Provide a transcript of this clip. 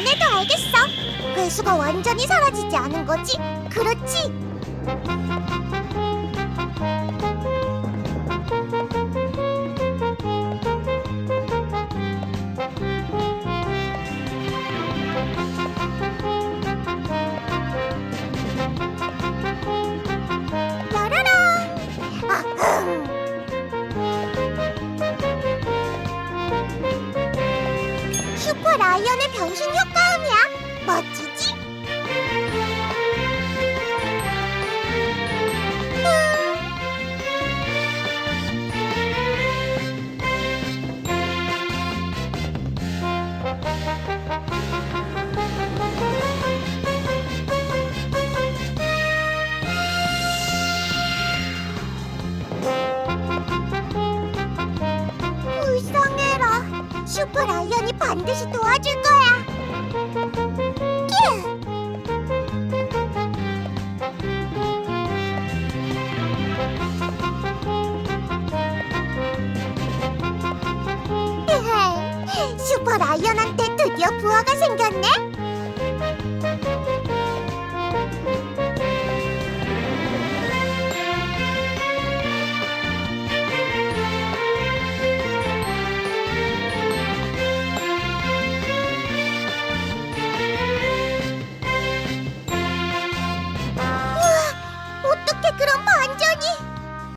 안 해도 알겠어. 괴수가 완전히 사라지지 않은 거지? 그렇지? 슈퍼 라이언의 변신 효과음이야. 슈퍼 라이언이 반드시 도와줄 거야. 슈퍼 라이언한테 드디어 부하가 생겼네.